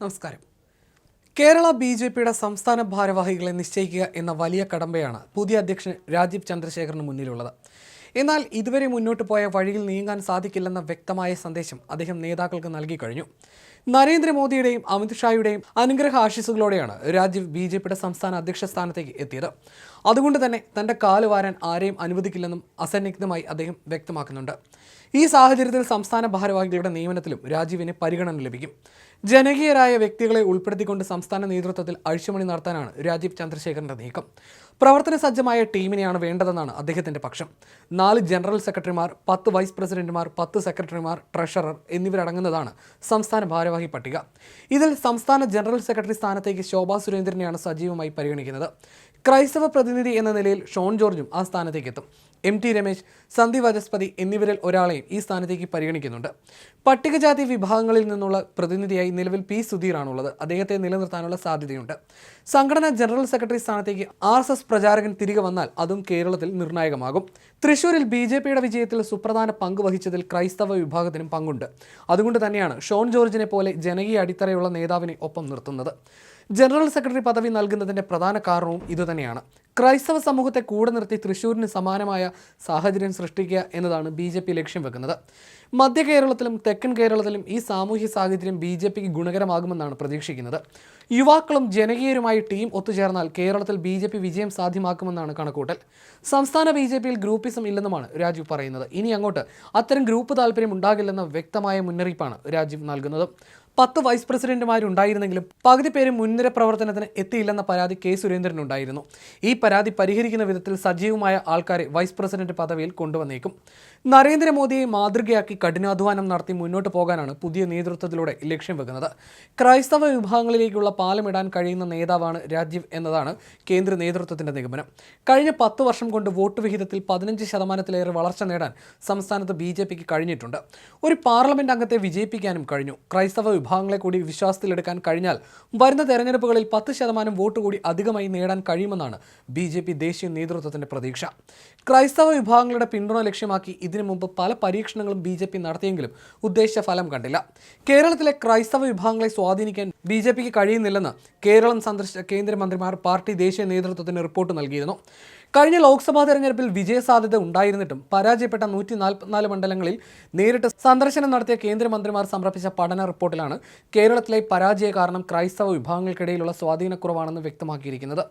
നമസ്കാരം. Kerala B J പിയുടെ സംസ്ഥാന ഭാരവാഹികളെ നിശ്ചയിക്കുക എന്ന വലിയ കടമ്പയാണ് പുതിയ അധ്യക്ഷൻ രാജീവ് ചന്ദ്രശേഖറിന് മുന്നിലുള്ളത്. എന്നാൽ ഇതുവരെ മുന്നോട്ട് പോയ വഴിയിൽ നീങ്ങാൻ സാധിക്കില്ലെന്ന വ്യക്തമായ സന്ദേശം അദ്ദേഹം നേതാക്കൾക്ക് നൽകി കഴിഞ്ഞു. നരേന്ദ്രമോദിയുടെയും അമിത്ഷായുടെയും അനുഗ്രഹ ആശീസുകളോടെയാണ് രാജീവ് ബി ജെ പിയുടെ സംസ്ഥാന അധ്യക്ഷ സ്ഥാനത്തേക്ക് എത്തിയത്. അതുകൊണ്ട് തന്നെ തന്റെ കാൽ വാരാൻ ആരെയും അനുവദിക്കില്ലെന്നും അസന്നിഗ്ധമായി അദ്ദേഹം വ്യക്തമാക്കുന്നുണ്ട്. ഈ സാഹചര്യത്തിൽ സംസ്ഥാന ഭാരവാഹികളുടെ നിയമനത്തിലും രാജീവിന് പരിഗണന ലഭിക്കും. ജനകീയരായ വ്യക്തികളെ ഉൾപ്പെടുത്തിക്കൊണ്ട് സംസ്ഥാന നേതൃത്വത്തിൽ അഴിച്ചുമണി നടത്താനാണ് രാജീവ് ചന്ദ്രശേഖരന്റെ നീക്കം. പ്രവർത്തന സജ്ജമായ ടീമിനെയാണ് വേണ്ടതെന്നാണ് അദ്ദേഹത്തിന്റെ പക്ഷം. നാല് ജനറൽ സെക്രട്ടറിമാർ പത്ത് വൈസ് പ്രസിഡന്റുമാർ പത്ത് സെക്രട്ടറിമാർ ട്രഷറർ എന്നിവരടങ്ങുന്നതാണ് സംസ്ഥാന ഭാരവാഹി പട്ടിക. ഇതിൽ സംസ്ഥാന ജനറൽ സെക്രട്ടറി സ്ഥാനത്തേക്ക് ശോഭാ സുരേന്ദ്രനെയാണ് സജീവമായി പരിഗണിക്കുന്നത്. ക്രൈസ്തവ പ്രതിനിധി എന്ന നിലയിൽ ഷോൺ ജോർജും ആ സ്ഥാനത്തേക്ക് എത്തും എം ടി രമേശ് സന്ദീപ് വചസ്പതി എന്നിവരിൽ ഒരാളെയും ഈ സ്ഥാനത്തേക്ക് പരിഗണിക്കുന്നുണ്ട്. പട്ടികജാതി വിഭാഗങ്ങളിൽ നിന്നുള്ള പ്രതിനിധിയായി നിലവിൽ പി സുധീറാണുള്ളത്. അദ്ദേഹത്തെ നിലനിർത്താനുള്ള സാധ്യതയുണ്ട്. സംഘടനാ ജനറൽ സെക്രട്ടറി സ്ഥാനത്തേക്ക് ആർ എസ് എസ് പ്രചാരകൻ തിരികെ വന്നാൽ അതും കേരളത്തിൽ നിർണായകമാകും. തൃശൂരിൽ ബി ജെ പിയുടെ വിജയത്തിൽ സുപ്രധാന പങ്ക് വഹിച്ചതിൽ ക്രൈസ്തവ വിഭാഗത്തിനും പങ്കുണ്ട്. അതുകൊണ്ട് തന്നെയാണ് ഷോൺ ജോർജിനെ പോലെ ജനകീയ അടിത്തറയുള്ള നേതാവിനെ ഒപ്പം നിർത്തുന്നത്. ജനറൽ സെക്രട്ടറി പദവി നൽകുന്നതിന്റെ പ്രധാന കാരണവും ഇതുതന്നെയാണ് ക്രൈസ്തവ സമൂഹത്തെ കൂടെ നിർത്തി തൃശ്ശൂരിന് സമാനമായ സാഹചര്യം സൃഷ്ടിക്കുക എന്നതാണ് ബി ജെ പി ലക്ഷ്യം വെക്കുന്നത്. മധ്യ കേരളത്തിലും തെക്കൻ കേരളത്തിലും ഈ സാമൂഹ്യ സാഹചര്യം ബി ജെ പിക്ക് ഗുണകരമാകുമെന്നാണ് പ്രതീക്ഷിക്കുന്നത്. യുവാക്കളും ജനകീയരുമായി ടീം ഒത്തുചേർന്നാൽ കേരളത്തിൽ ബി ജെ പി വിജയം സാധ്യമാക്കുമെന്നാണ് കണക്കൂട്ടൽ. സംസ്ഥാന ബി ജെ പിയിൽ ഗ്രൂപ്പിസം ഇല്ലെന്നുമാണ് രാജീവ് പറയുന്നത്. ഇനി അങ്ങോട്ട് അത്തരം ഗ്രൂപ്പ് താല്പര്യം ഉണ്ടാകില്ലെന്ന വ്യക്തമായ മുന്നറിയിപ്പാണ് രാജീവ് നൽകുന്നത്. പത്ത് വൈസ് പ്രസിഡന്റുമാരുണ്ടായിരുന്നെങ്കിലും പകുതി പേര് മുൻനിര പ്രവർത്തനത്തിന് എത്തിയില്ലെന്ന പരാതി കെ സുരേന്ദ്രനുണ്ടായിരുന്നു. ഈ പരാതി പരിഹരിക്കുന്ന വിധത്തിൽ സജീവമായ ആൾക്കാരെ വൈസ് പ്രസിഡന്റ് പദവിയിൽ കൊണ്ടുവന്നേക്കും. നരേന്ദ്രമോദിയെ മാതൃകയാക്കി കഠിനാധ്വാനം നടത്തി മുന്നോട്ട് പോകാനാണ് പുതിയ നേതൃത്വത്തിലൂടെ ലക്ഷ്യം വെക്കുന്നത്. ക്രൈസ്തവ വിഭാഗങ്ങളിലേക്കുള്ള പാലമിടാൻ കഴിയുന്ന നേതാവാണ് രാജീവ് എന്നതാണ് കേന്ദ്ര നേതൃത്വത്തിന്റെ നിഗമനം. കഴിഞ്ഞ പത്ത് വർഷം കൊണ്ട് വോട്ട് വിഹിതത്തിൽ പതിനഞ്ച് ശതമാനത്തിലേറെ വളർച്ച നേടാൻ സംസ്ഥാനത്ത് ബി കഴിഞ്ഞിട്ടുണ്ട്. ഒരു പാർലമെന്റ് അംഗത്തെ വിജയിപ്പിക്കാനും കഴിഞ്ഞു. ക്രൈസ്തവ വിഭാഗങ്ങളെ കൂടി വിശ്വാസത്തിലെടുക്കാൻ കഴിഞ്ഞാൽ വരുന്ന തെരഞ്ഞെടുപ്പുകളിൽ പത്ത് ശതമാനം വോട്ട് കൂടി അധികമായി നേടാൻ കഴിയുമെന്നാണ് ബി ജെ പി ദേശീയ നേതൃത്വത്തിന്റെ പ്രതീക്ഷ. ക്രൈസ്തവ വിഭാഗങ്ങളുടെ പിന്തുണ ലക്ഷ്യമാക്കി ഇതിനു മുമ്പ് പല പരീക്ഷണങ്ങളും ബി ജെ പി നടത്തിയെങ്കിലും ഉദ്ദേശ ഫലം കണ്ടില്ല. കേരളത്തിലെ ക്രൈസ്തവ വിഭാഗങ്ങളെ സ്വാധീനിക്കാൻ ബി ജെ പിക്ക് കഴിയുന്നില്ലെന്ന് കേരളം സന്ദർശിച്ച കേന്ദ്രമന്ത്രിമാർ പാർട്ടി ദേശീയ നേതൃത്വത്തിന് റിപ്പോർട്ട് നൽകിയിരുന്നു. കഴിഞ്ഞ ലോക്സഭാ തെരഞ്ഞെടുപ്പിൽ വിജയസാധ്യത ഉണ്ടായിരുന്നിട്ടും പരാജയപ്പെട്ട നൂറ്റി നാൽപ്പത്തിനാല് മണ്ഡലങ്ങളിൽ നേരിട്ട് സന്ദർശനം നടത്തിയ കേന്ദ്രമന്ത്രിമാർ സമർപ്പിച്ച പഠന റിപ്പോർട്ടിലാണ് കേരളത്തിലെ പരാജയ കാരണം ക്രൈസ്തവ വിഭാഗങ്ങൾക്കിടയിലുള്ള സ്വാധീനക്കുറവാണെന്ന് വ്യക്തമാക്കിയിരിക്കുന്നത്.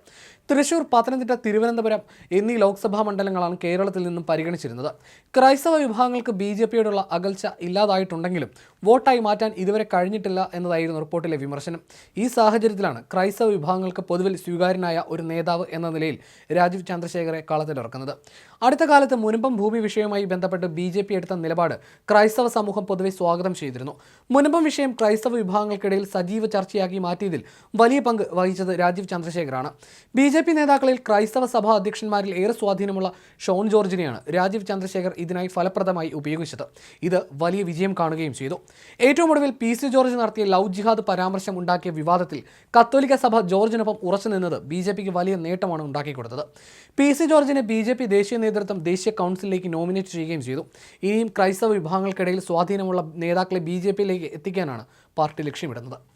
തൃശൂർ പത്തനംതിട്ട തിരുവനന്തപുരം എന്നീ ലോക്സഭാ മണ്ഡലങ്ങളാണ് കേരളത്തിൽ നിന്നും പരിഗണിച്ചിരുന്നത്. ക്രൈസ്തവ വിഭാഗങ്ങൾക്ക് ബി ജെ പിയോടുള്ള അകൽച്ച ഇല്ലാതായിട്ടുണ്ടെങ്കിലും വോട്ടായി മാറ്റാൻ ഇതുവരെ കഴിഞ്ഞിട്ടില്ല എന്നതായിരുന്നു റിപ്പോർട്ടിലെ വിമർശനം. ഈ സാഹചര്യത്തിലാണ് ക്രൈസ്തവ വിഭാഗങ്ങൾക്ക് പൊതുവിൽ സ്വീകാര്യനായ ഒരു നേതാവ് എന്ന നിലയിൽ രാജീവ് ചന്ദ്രശേഖരെ കളത്തിലിറക്കുന്നത് അടുത്ത കാലത്ത് മുനമ്പം ഭൂമി വിഷയവുമായി ബന്ധപ്പെട്ട് ബി ജെ പി എടുത്ത നിലപാട് ക്രൈസ്തവ സമൂഹം പൊതുവെ സ്വാഗതം ചെയ്തിരുന്നു. മുനമ്പം വിഷയം ക്രൈസ്തവ വിഭാഗങ്ങൾക്കിടയിൽ സജീവ ചർച്ചയാക്കി മാറ്റിയതിൽ വലിയ പങ്ക് വഹിച്ചത് രാജീവ് ചന്ദ്രശേഖറാണ് ബി ജെ പി നേതാക്കളിൽ ക്രൈസ്തവ സഭാ അധ്യക്ഷന്മാരിൽ ഏറെ സ്വാധീനമുള്ള ഷോൺ ജോർജിനെയാണ് രാജീവ് ചന്ദ്രശേഖർ ഇതിനായി ഫലപ്രദമായി ഉപയോഗിച്ചത്. ഇത് വലിയ വിജയം കാണുകയും ചെയ്തു. ഏറ്റവും ഒടുവിൽ പി സി ജോർജ് നടത്തിയ ലവ് ജിഹാദ് പരാമർശം ഉണ്ടാക്കിയ വിവാദത്തിൽ കത്തോലിക്ക സഭ ജോർജിനൊപ്പം ഉറച്ചു നിന്നത് ബി ജെ പിക്ക് വലിയ നേട്ടമാണ് ഉണ്ടാക്കിക്കൊടുത്തത്. പി സി ജോർജിനെ ബി ജെ പി ദേശീയ നേതൃത്വം ദേശീയ കൗൺസിലിലേക്ക് നോമിനേറ്റ് ചെയ്യുകയും ചെയ്തു. ഇനിയും ക്രൈസ്തവ വിഭാഗങ്ങൾക്കിടയിൽ സ്വാധീനമുള്ള നേതാക്കളെ ബി ജെ പിയിലേക്ക് എത്തിക്കാനാണ് പാർട്ടി ലക്ഷ്യമിടുന്നത്.